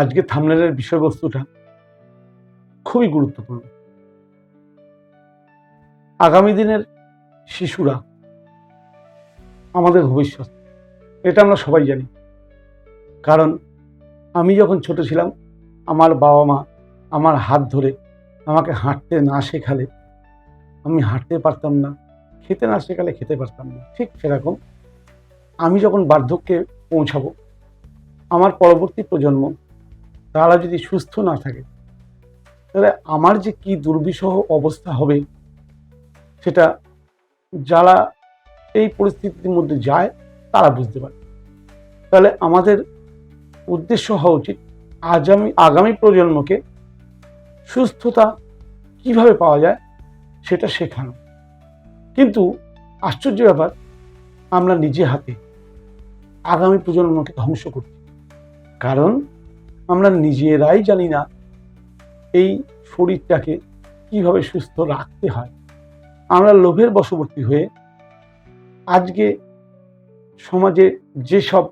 আজকে থামনেলের বিষয়বস্তুটা খুবই গুরুত্বপূর্ণ। আগামী দিনের শিশুরা আমাদের ভবিষ্যৎ, এটা আমরা সবাই জানি। কারণ আমি যখন ছোট ছিলাম, আমার বাবা মা আমার হাত ধরে আমাকে হাঁটতে না শেখালে আমি হাঁটতে পারতাম না, খেতে না শেখালে খেতে পারতাম না, ঠিক সেরকম আমি যখন বার্ধক্যে পৌঁছাবো, আমার পরবর্তী প্রজন্ম তারা যদি সুস্থ না থাকে, তাহলে আমার যে কি দুর্বিষহ অবস্থা হবে, সেটা যারা এই পরিস্থিতির মধ্যে যায়, তারা বুঝতে পারে তাহলে আমাদের উদ্দেশ্য হওয়া উচিত আগামী আগামী প্রজন্মকে সুস্থতা কীভাবে পাওয়া যায়, সেটা শেখানো। কিন্তু আশ্চর্য ব্যাপার, আমরা নিজে হাতে আগামী প্রজন্মকে ধ্বংস করছি। কারণ আমরা নিজেরাই জানি না এই শরীরটাকে কীভাবে সুস্থ রাখতে হয়। আমরা লোভের বশবর্তী হয়ে আজকে সমাজে যেসব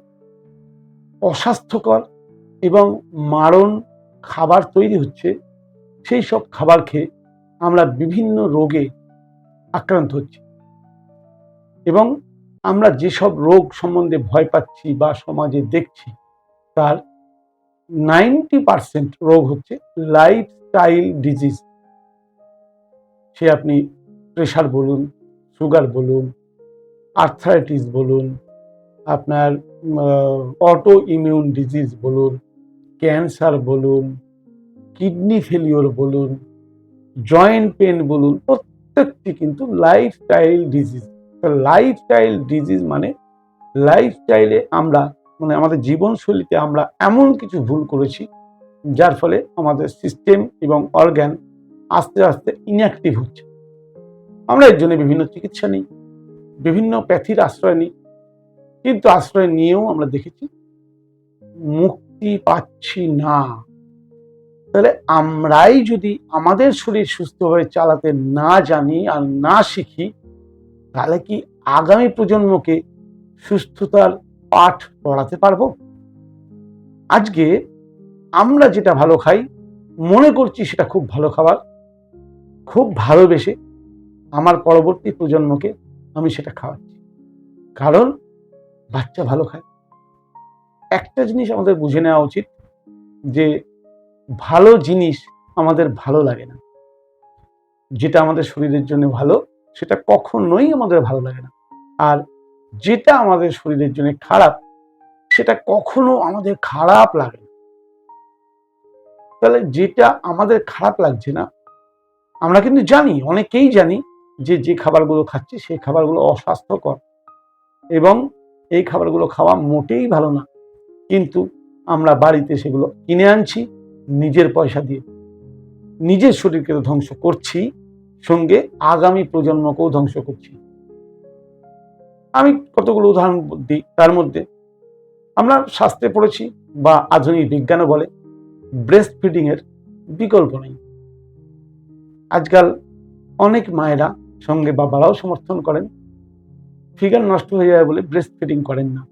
অস্বাস্থ্যকর এবং মারণ খাবার তৈরি হচ্ছে, সেই সব খাবার খেয়ে আমরা বিভিন্ন রোগে আক্রান্ত হচ্ছি। এবং আমরা যেসব রোগ সম্বন্ধে ভয় পাচ্ছি বা সমাজে দেখছি, তার নাইনটি পার্সেন্ট রোগ হচ্ছে লাইফস্টাইল ডিজিজ সে আপনি প্রেশার বলুন সুগার বলুন আর্থারাইটিস বলুন, আপনার অটো ইমিউন ডিজিজ বলুন ক্যান্সার বলুন কিডনি ফেলিওর বলুন জয়েন্ট পেন বলুন, প্রত্যেকটি কিন্তু লাইফস্টাইল ডিজিজ লাইফস্টাইল ডিজিজ মানে লাইফস্টাইলে আমরা মানে আমাদের জীবনশৈলীতে আমরা এমন কিছু ভুল করেছি, যার ফলে আমাদের সিস্টেম এবং অর্গ্যান আস্তে আস্তে ইনঅ্যাক্টিভ হচ্ছে। আমরা এর জন্য বিভিন্ন চিকিৎসা নিই, বিভিন্ন প্যাথির আশ্রয় নিই, কিন্তু আশ্রয় নিয়েও আমরা দেখেছি মুক্তি পাচ্ছি না। তাহলে আমরাই যদি আমাদের শরীর সুস্থভাবে চালাতে না জানি আর না শিখি, তাহলে কি আগামী প্রজন্মকে সুস্থতার পাঠ পড়াতে পারব। আজকে আমরা যেটা ভালো খাই, মনে করছি সেটা খুব ভালো খাবার, খুব ভালোবেসে আমার পরবর্তী প্রজন্মকে আমি সেটা খাওয়াচ্ছি। কারণ বাচ্চা ভালো খায়। একটা জিনিস আমাদের বুঝে নেওয়া উচিত যে ভালো জিনিস আমাদের ভালো লাগে না। যেটা আমাদের শরীরের জন্য ভালো, সেটা কখনোই আমাদের ভালো লাগে না। আর যেটা আমাদের শরীরের জন্য খারাপ, সেটা কখনো আমাদের খারাপ লাগে না। তাহলে যেটা আমাদের খারাপ লাগছে না, আমরা কিন্তু জানি, অনেকেই জানি যে যে খাবারগুলো খাচ্ছি, সেই খাবারগুলো অস্বাস্থ্যকর এবং এই খাবারগুলো খাওয়া মোটেই ভালো না। কিন্তু আমরা বাড়িতে সেগুলো কিনে আনছি, নিজের পয়সা দিয়ে। নিজের শরীরকে ধ্বংস করছি, সঙ্গে আগামী প্রজন্মকেও ধ্বংস করছি। আমি কতগুলো উদাহরণ দিই, তার মধ্যে আমরা শাস্ত্রে পড়েছি বা আধুনিক বিজ্ঞানও বলে ব্রেস্ট ফিডিংয়ের বিকল্প নেই। আজকাল অনেক মায়েরা সঙ্গে বাবারাও সমর্থন করেন ফিগার নষ্ট হয়ে যায় বলে ব্রেস্ট ফিডিং করেন না।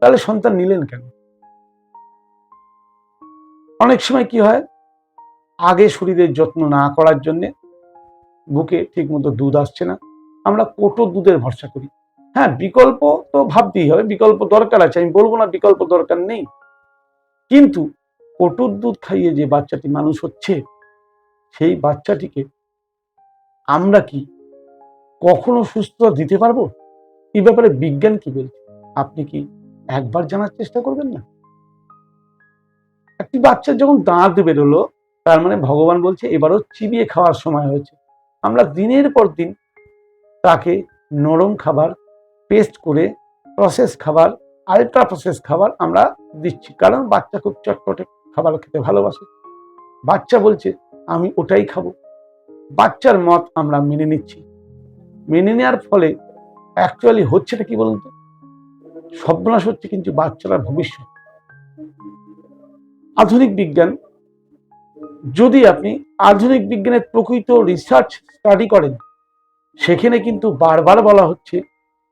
তাহলে সন্তান নিলেন কেন? অনেক সময় কি হয়, আগে শরীরের যত্ন না করার জন্য বুকে ঠিকমতো দুধ আসছে না আমরা কোটো দুধের ভরসা করি। হ্যাঁ বিকল্প তো ভাবতেই হবে, বিকল্প দরকার আছে, আমি বলব না বিকল্প দরকার নেই। কিন্তু কোটোর দুধ খাইয়ে যে বাচ্চাটি মানুষ হচ্ছে, সেই বাচ্চাটিকে আমরা কি কখনো সুস্থতা দিতে পারব? এই ব্যাপারে বিজ্ঞান কি বলছে? আপনি কি একবার জানার চেষ্টা করবেন না? একটি বাচ্চা যখন দাঁত বেরোলো, তার মানে ভগবান বলছে, এবারও চিবিয়ে খাওয়ার সময় হয়েছে। আমরা দিনের পর দিন তাকে নরম খাবার পেস্ট করে প্রসেস খাবার আলট্রা প্রসেস খাবার আমরা দিচ্ছি। কারণ বাচ্চা খুব চটপটে খাবার খেতে ভালোবাসে। বাচ্চা বলছে, আমি ওটাই খাব। বাচ্চার মত আমরা মেনে নিচ্ছি। মেনে নেওয়ার ফলে অ্যাকচুয়ালি হচ্ছেটা কি বলুন তো? সর্বনাশ হচ্ছে কিন্তু বাচ্চারা ভবিষ্যৎ। আধুনিক বিজ্ঞান, যদি আপনি আধুনিক বিজ্ঞানের প্রকৃত রিসার্চ স্টাডি করেন সেখানে কিন্তু বারবার বলা হচ্ছে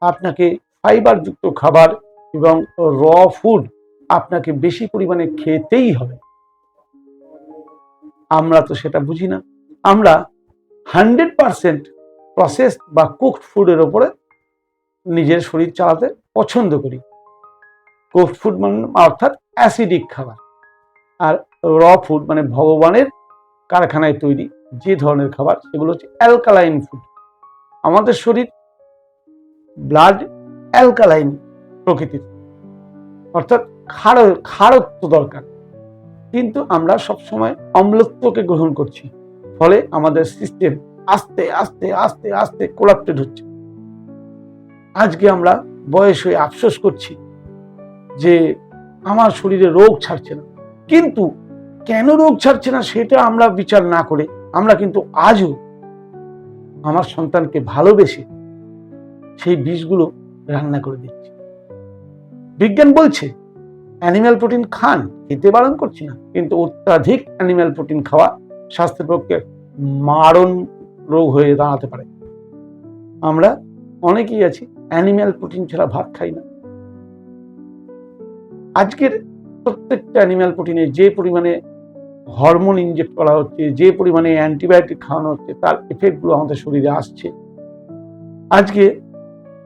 আপনাকে ফাইবারযুক্ত খাবার এবং র ফুড আপনাকে বেশি পরিমাণে খেতেই হবে। আমরা তো সেটা বুঝি না। আমরা হান্ড্রেড পারসেন্ট প্রসেস বা কুকড ফুডের ওপরে নিজের শরীর চালাতে পছন্দ করি। কুকড ফুড মানে অর্থাৎ অ্যাসিডিক খাবার। আর র ফুড মানে ভগবানের কারখানায় তৈরি যে ধরনের খাবার, সেগুলো হচ্ছে অ্যালকালাইন ফুড আমাদের শরীর ব্লাড অ্যালকালাইন প্রকৃতির। অর্থাৎ ক্ষার ক্ষারত্ব দরকার। কিন্তু আমরা সবসময় অম্লত্বকে গ্রহণ করছি। ফলে আমাদের সিস্টেম আস্তে আস্তে আস্তে আস্তে কোলাপ্টেড হচ্ছে। আজকে আমরা বয়স হয়ে আফসোস করছি যে আমার শরীরে রোগ ছাড়ছে না। কিন্তু কেন রোগ ছাড়ছে না সেটা আমরা বিচার না করে আমরা কিন্তু আজও আমার সন্তানকে ভালোবেসে সেই বিষগুলো রান্না করে দিচ্ছি। বিজ্ঞান বলছে অ্যানিম্যাল প্রোটিন খান, খেতে বারণ করছি না, কিন্তু অত্যাধিক অ্যানিম্যাল প্রোটিন খাওয়া স্বাস্থ্যের পক্ষে মারণ রোগ হয়ে দাঁড়াতে পারে। আমরা অনেকেই আছি অ্যানিম্যাল প্রোটিন ছাড়া ভাত খাই না। আজকের প্রত্যেকটা অ্যানিম্যাল প্রোটিনে যে পরিমাণে হরমোন ইনজেক্ট করা হচ্ছে, যে পরিমাণে অ্যান্টিবায়োটিক খাওয়ানো হচ্ছে, তার এফেক্টগুলো আমাদের শরীরে আসছে। আজকে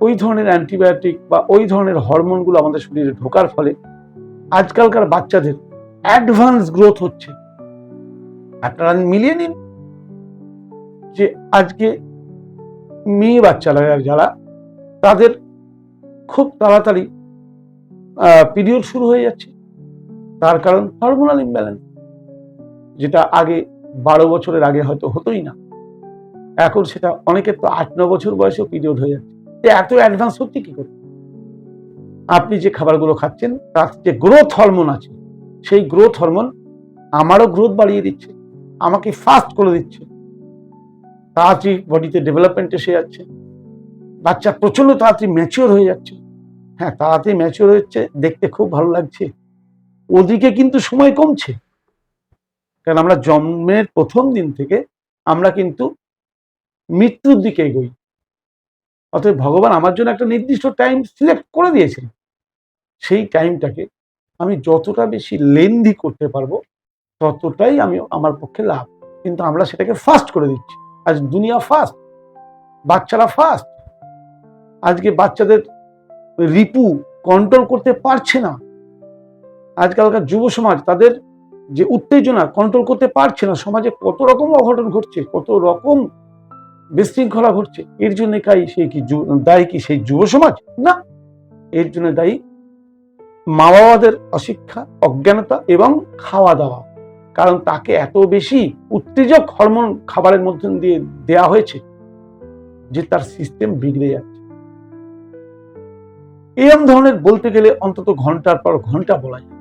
ওই ধরনের অ্যান্টিবায়োটিক বা ওই ধরনের হরমোনগুলো আমাদের শরীরে ঢোকার ফলে আজকালকার বাচ্চাদের অ্যাডভান্স গ্রোথ হচ্ছে। আপনারা মিলিয়ে নিন যে আজকে মেয়ে বাচ্চারা যারা, তাদের খুব তাড়াতাড়ি পিরিয়ড শুরু হয়ে যাচ্ছে। তার কারণ হরমোনাল ইমব্যালেন্স যেটা আগে বারো বছরের আগে হয়তো হতোই না। এখন সেটা অনেকের তো আট, ন বছর বয়সেও পিরিয়ড হয়ে যাচ্ছে। এত অ্যাডভান্স হচ্ছে কি করে? আপনি যে খাবারগুলো খাচ্ছেন, তার যে গ্রোথ হরমোন আছে, সেই গ্রোথ হরমোন আমারও গ্রোথ বাড়িয়ে দিচ্ছে, আমাকে ফাস্ট করে দিচ্ছে। তাড়াতাড়ি বডিতে ডেভেলপমেন্ট এসে যাচ্ছে। বাচ্চা প্রচণ্ড তাড়াতাড়ি ম্যাচিওর হয়ে যাচ্ছে। হ্যাঁ তাড়াতাড়ি ম্যাচিওর হচ্ছে, দেখতে খুব ভালো লাগছে। ওদিকে কিন্তু সময় কমছে। কারণ আমরা জন্মের প্রথম দিন থেকে আমরা কিন্তু মৃত্যুর দিকে এগোই। অতএব ভগবান আমার জন্য একটা নির্দিষ্ট টাইম সিলেক্ট করে দিয়েছেন। সেই টাইমটাকে আমি যতটা বেশি লেন্দি করতে পারব, ততটাই আমি আমার পক্ষে লাভ। কিন্তু আমরা সেটাকে ফাস্ট করে দিচ্ছি। আজ দুনিয়া ফাস্ট বাচ্চারা ফাস্ট আজকে বাচ্চাদের রিপু কন্ট্রোল করতে পারছে না। আজকালকার যুব সমাজ তাদের যে উত্তেজনা কন্ট্রোল করতে পারছে না, সমাজে কত রকম অঘটন ঘটছে, কত রকম বিশৃঙ্খলা ঘটছে, এর জন্য কাই সেই কি দায়ী কি সেই যুব সমাজ? না, এর জন্য দায়ী মা বাবাদের অশিক্ষা, অজ্ঞানতা এবং খাওয়া দাওয়া কারণ তাকে এত বেশি উত্তেজক হরমোন খাবারের মধ্যে দিয়ে দেয়া হয়েছে যে তার সিস্টেম বিগড়ে যাচ্ছে। এরম ধরনের বলতে গেলে অন্তত ঘণ্টার পর ঘণ্টা বলা যায়।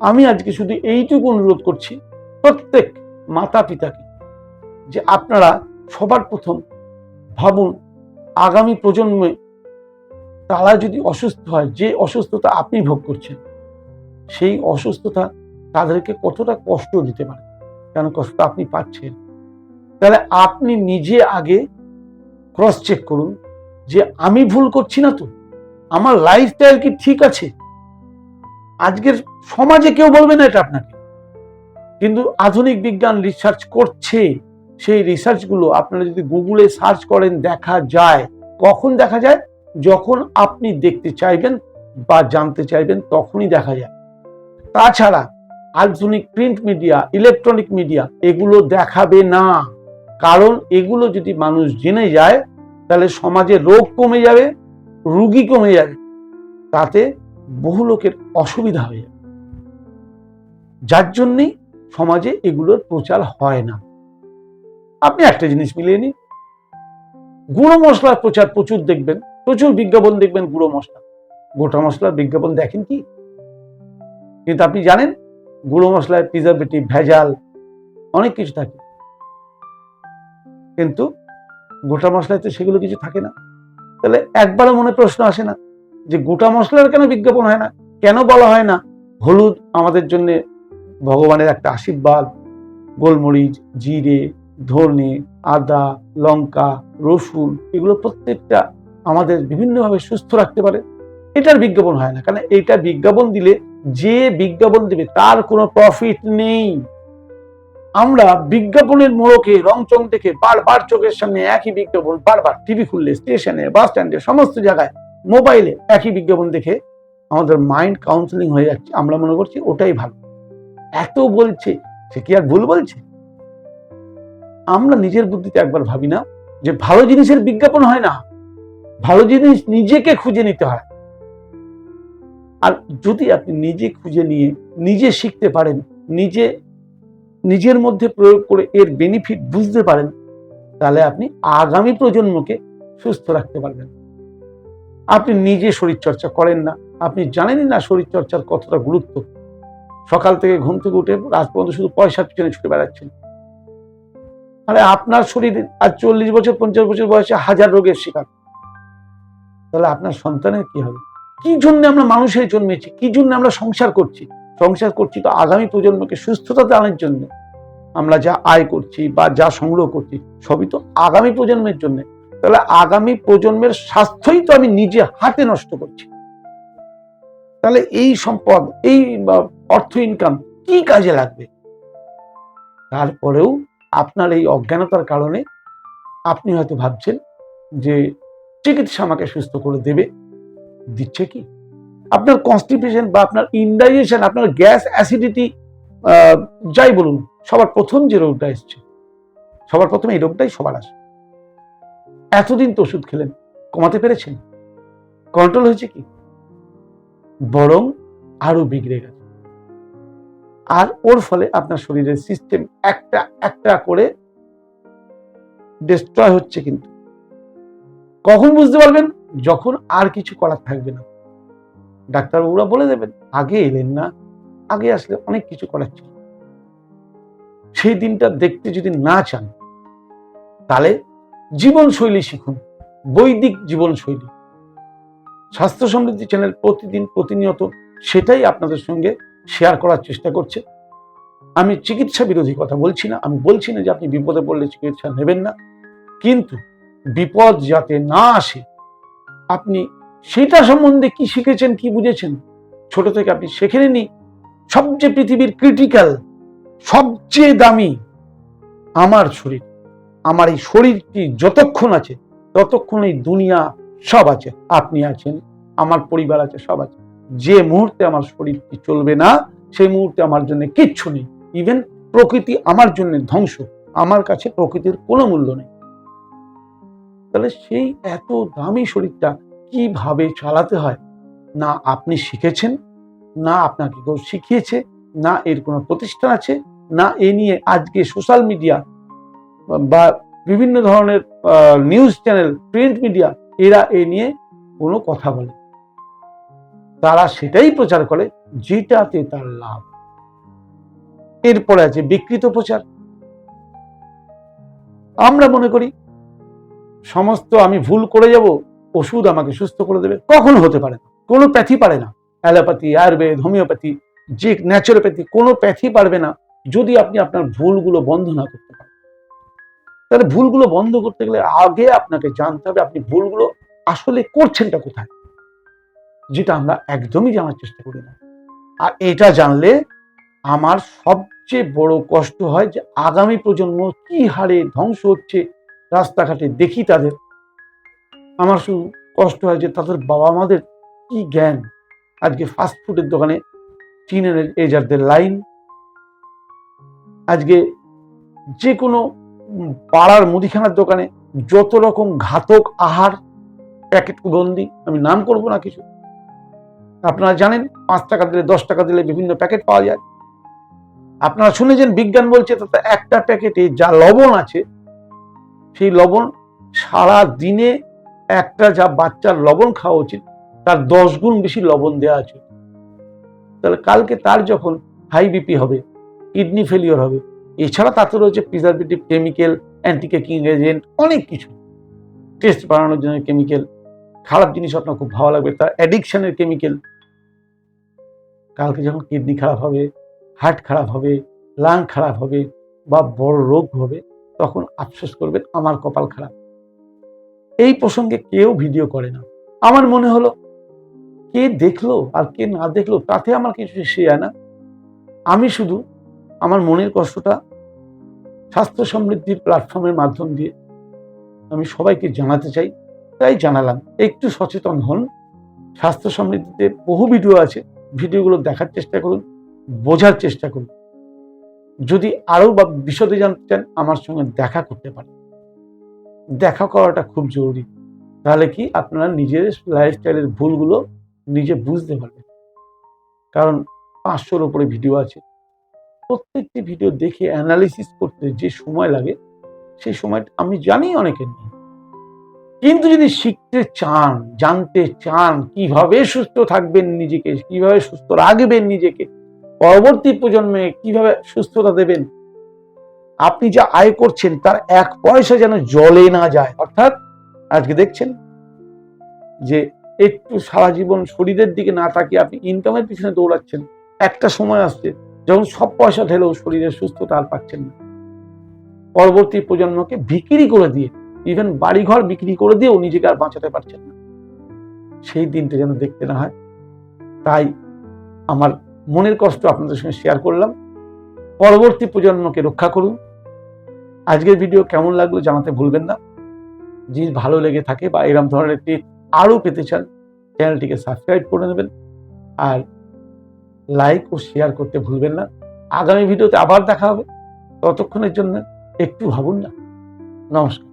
আমি আজকে শুধু এইটুকু অনুরোধ করছি প্রত্যেক মাতা পিতাকে যে আপনারা সবার প্রথম ভাবুন, আগামী প্রজন্মে তারা যদি অসুস্থ হয়, যে অসুস্থতা আপনি ভোগ করছেন, সেই অসুস্থতা তাদেরকে কতটা কষ্ট দিতে পারে? কেন কষ্ট আপনি পাচ্ছেন? তাহলে আপনি নিজে আগে ক্রস চেক করুন যে আমি ভুল করছি না তো? আমার লাইফস্টাইল কি ঠিক আছে? আজকের সমাজে কেউ বলবে না এটা আপনাকে। কিন্তু আধুনিক বিজ্ঞান রিসার্চ করছে, সেই রিসার্চগুলো আপনারা যদি গুগলে সার্চ করেন, দেখা যায়। কখন দেখা যায়? যখন আপনি দেখতে চাইবেন বা জানতে চাইবেন, তখনই দেখা যায়। তাছাড়া আধুনিক প্রিন্ট মিডিয়া ইলেকট্রনিক মিডিয়া এগুলো দেখাবে না। কারণ এগুলো যদি মানুষ জেনে যায়, তাহলে সমাজে রোগ কমে যাবে, রুগী কমে যাবে। তাতে বহু লোকের অসুবিধা হয়ে যাবে। যার জন্যেই সমাজে এগুলোর প্রচার হয় না। আপনি একটা জিনিস মিলিয়ে নিন। গুঁড়ো মশলার প্রচার প্রচুর দেখবেন, প্রচুর বিজ্ঞাপন দেখবেন গুঁড়ো মশলা। গোটা মশলার বিজ্ঞাপন দেখেন কি? কিন্তু আপনি জানেন, গুঁড়ো মশলায় প্রিজারভেটিভ ভেজাল অনেক কিছু থাকে। কিন্তু গোটা মশলায় তো সেগুলো কিছু থাকে না। তাহলে একবারও মনে প্রশ্ন আসে না যে গোটা মশলার কেন বিজ্ঞাপন হয় না? কেন বলা হয় না? হলুদ আমাদের জন্য ভগবানের একটা আশীর্বাদ, গোলমরিচ, জিরে, ধনে, আদা, লঙ্কা, রসুন, এগুলো প্রত্যেকটা আমাদের বিভিন্নভাবে সুস্থ রাখতে পারে। এটার বিজ্ঞাপন হয় না, কারণ এটা বিজ্ঞাপন দিলে যে বিজ্ঞাপন দেবে তার কোনো প্রফিট নেই। আমরা বিজ্ঞাপনের মোড়কে, রংচং দেখে বারবার চোখের সামনে একই বিজ্ঞাপন, বারবার টিভি খুললে, স্টেশনে বাস স্ট্যান্ডে সমস্ত জায়গায় মোবাইলে একই বিজ্ঞাপন দেখে আমাদের মাইন্ড কাউন্সিলিং হয়ে যাচ্ছে। আমরা মনে করছি ওটাই ভালো। এত বলছে, সে কি আর ভুল বলছে? আমরা নিজের বুদ্ধিতে একবার ভাবি না যে ভালো জিনিসের বিজ্ঞাপন হয় না। ভালো জিনিস নিজেকে খুঁজে নিতে হয়। আর যদি আপনি নিজে খুঁজে নিয়ে নিজে শিখতে পারেন, নিজে নিজের মধ্যে প্রয়োগ করে এর বেনিফিট বুঝতে পারেন, তাহলে আপনি আগামী প্রজন্মকে সুস্থ রাখতে পারবেন। আপনি নিজে শরীর চর্চা করেন না, আপনি জানেনই না শরীর চর্চার কতটা গুরুত্ব। সকাল থেকে ঘুম থেকে উঠে রাত পর্যন্ত শুধু পয়সার পিছনে ছুটে বেড়াচ্ছেন। আরে আপনার শরীর আজ চল্লিশ বছর, পঞ্চাশ বছর বয়সে হাজার রোগের শিকার। তাহলে আপনার সন্তানের কি হবে? কি জন্য আমরা মানুষের জন্মেছি? কি জন্য আমরা সংসার করছি? সংসার করছি তো আগামী প্রজন্মকে সুস্থতা দানের জন্য। আমরা যা আয় করছি বা যা সংগ্রহ করছি, সবই তো আগামী প্রজন্মের জন্য। তাহলে আগামী প্রজন্মের স্বাস্থ্যই তো আমি নিজে হাতে নষ্ট করছি। তাহলে এই সম্পদ, এই অর্থ ইনকাম কি কাজে লাগবে? তারপরেও আপনার এই অজ্ঞানতার কারণে আপনি হয়তো ভাবছেন যে চিকিৎসা আমাকে সুস্থ করে দেবে। দিচ্ছে কি? আপনার কনস্টিপেশন বা আপনার ইনডাইজেশন আপনার গ্যাস অ্যাসিডিটি যাই বলুন, সবার প্রথম যে রোগটা এসছে, সবার প্রথমে এই রোগটাই সবার আসে। এতদিন তো ওষুধ খেলেন, কমাতে পেরেছেন? কন্ট্রোল হয়েছে কি? বরং আরও বিগড়ে গেছে। আর ওর ফলে আপনার শরীরের সিস্টেম একটা একটা করে ডিস্ট্রয় হচ্ছে কিন্তু। কখন বুঝতে পারবেন? যখন আর কিছু করার থাকবে না। ডাক্তারবাবুরা বলে দেবেন, আগে এলেন না, আগে আসলে অনেক কিছু করার ছিল। সেই দিনটা দেখতে যদি না চান, তাহলে জীবনশৈলী শিখুন, বৈদিক জীবনশৈলী। স্বাস্থ্য সমৃদ্ধি চ্যানেল প্রতিদিন প্রতিনিয়ত সেটাই আপনাদের সঙ্গে শেয়ার করার চেষ্টা করছে। আমি চিকিৎসা বিরোধী কথা বলছি না, আমি বলছি না যে আপনি বিপদে পড়লে চিকিৎসা নেবেন না। কিন্তু বিপদ যাতে না আসে, আপনি সেটা সম্বন্ধে কি শিখেছেন, কি বুঝেছেন, ছোট থেকে আপনি শেখে নেননি সবচেয়ে পৃথিবীর ক্রিটিক্যাল সবচেয়ে দামি আমার শরীর, আমার এই শরীরটি যতক্ষণ আছে, ততক্ষণ এই দুনিয়া সব আছে। আপনি আছেন, আমার পরিবার আছে, সব আছে। যে মুহূর্তে আমার শরীরটি চলবে না, সেই মুহূর্তে আমার জন্য কিচ্ছু নেই। ইভেন প্রকৃতি আমার জন্য ধ্বংস, আমার কাছে প্রকৃতির কোনো মূল্য নেই। তাহলে সেই এত দামি শরীরটা কীভাবে চালাতে হয়? না আপনি শিখেছেন, না আপনাকে কেউ শিখিয়েছে, না এর কোনো প্রতিষ্ঠান আছে, না এ নিয়ে আজকে সোশ্যাল মিডিয়া বা বিভিন্ন ধরনের নিউজ চ্যানেল প্রিন্ট মিডিয়া এরা এ নিয়ে কোনো কথা বলে। তারা সেটাই প্রচার করে যেটাতে তার লাভ। এরপরে আছে বিকৃত প্রচার। আমরা মনে করি, সমস্ত আমি ভুল করে যাব, ওষুধ আমাকে সুস্থ করে দেবে। কখনো হতে পারে না। কোনো প্যাথি পারে না। অ্যালোপ্যাথি, আয়ুর্বেদ, হোমিওপ্যাথি, যে ন্যাচুরোপ্যাথি কোনো প্যাথি পারবে না যদি আপনি আপনার ভুলগুলো বন্ধ না করতে পারেন। তাহলে ভুলগুলো বন্ধ করতে গেলে আগে আপনাকে জানতে হবে আপনি ভুলগুলো আসলে করছেনটা কোথায়। যেটা আমরা একদমই জানার চেষ্টা করি না। আর এটা জানলে আমার সবচেয়ে বড় কষ্ট হয় যে আগামী প্রজন্ম কি হারে ধ্বংস হচ্ছে রাস্তাঘাটে দেখি তাদের। আমার শুধু কষ্ট হয় যে তাদের বাবা মাদের কি জ্ঞান। আজকে ফাস্ট ফুডের দোকানে চীনের এজারদের লাইন আজকে যে কোনো পাড়ার মুদিখানার দোকানে যত রকম ঘাতক আহার, প্যাকেট বন্দি আমি নাম করব না কিছু। আপনারা জানেন, পাঁচ টাকা দিলে, দশ টাকা দিলে বিভিন্ন প্যাকেট পাওয়া যায়। আপনারা শুনেছেন, বিজ্ঞান বলছে তাতে একটা প্যাকেটে যা লবণ আছে, সেই লবণ সারা দিনে একটা যা বাচ্চার লবণ খাওয়া উচিত, তার দশ গুণ বেশি লবণ দেওয়া আছে। তাহলে কালকে তার যখন হাই বিপি হবে কিডনি ফেলিওর হবে, এছাড়া তাতে রয়েছে প্রিজারভেটিভ কেমিক্যাল অ্যান্টিকেকিং এজেন্ট অনেক কিছু। টেস্ট বাড়ানোর জন্য কেমিক্যাল খারাপ জিনিস আপনার খুব ভালো লাগবে, তার অ্যাডিকশনের কেমিক্যাল কালকে যখন কিডনি খারাপ হবে হার্ট খারাপ হবে লাং খারাপ হবে বা বড় রোগ হবে, তখন আফসোস করবেন আমার কপাল খারাপ। এই প্রসঙ্গে কেউ ভিডিও করে না। আমার মনে হলো, কে দেখল আর কে না দেখল, তাতে আমার কিছু এসে যায় না। আমি শুধু আমার মনের কষ্টটা স্বাস্থ্য সমৃদ্ধির প্ল্যাটফর্মের মাধ্যম দিয়ে আমি সবাইকে জানাতে চাই তাই জানালাম। একটু সচেতন হন। স্বাস্থ্য সমৃদ্ধিতে বহু ভিডিও আছে। ভিডিওগুলো দেখার চেষ্টা করুন, বোঝার চেষ্টা করুন। যদি আরও বা বিশদে জানতে চান, আমার সঙ্গে দেখা করতে পারেন। দেখা করাটা খুব জরুরি। তাহলে কি আপনারা নিজের লাইফস্টাইলের ভুলগুলো নিজে বুঝতে পারবেন। কারণ পাঁচশোর উপরে ভিডিও আছে। প্রত্যেকটি ভিডিও দেখে অ্যানালিসিস করতে যে সময় লাগে, সেই সময়টা আমি জানি অনেকের নেই। কিন্তু যদি শিখতে চান, জানতে চান কীভাবে সুস্থ থাকবেন নিজেকে, কীভাবে সুস্থ রাখবেন নিজেকে, পরবর্তী প্রজন্মে কীভাবে সুস্থতা দেবেন, আপনি যা আয় করছেন তার এক পয়সা যেন জলে না যায়। অর্থাৎ আজকে দেখছেন যে একটু সারা জীবন শরীরের দিকে না তাকিয়ে আপনি ইনকামের পিছনে দৌড়াচ্ছেন। একটা সময় আসছে যখন সব পয়সা ঢেলেও শরীরের সুস্থতা আর পাচ্ছেন না। পরবর্তী প্রজন্মকে বিক্রি করে দিয়ে ইভেন বাড়িঘর বিক্রি করে দিয়েও নিজেকে আর বাঁচাতে পারছেন না। সেই দিনটা যেন দেখতে না হয়। তাই আমার মনের কষ্ট আপনাদের সঙ্গে শেয়ার করলাম। পরবর্তী প্রজন্মকে রক্ষা করুন। আজকের ভিডিও কেমন লাগল জানাতে ভুলবেন না। যদি ভালো লেগে থাকে বা এরকম ধরনের টিপ আরও পেতে চান চ্যানেলটিকে সাবস্ক্রাইব করে নেবেন। আর লাইক ও শেয়ার করতে ভুলবেন না। আগামী ভিডিওতে আবার দেখা হবে। ততক্ষণের জন্য একটু ভাবুন না। নমস্কার।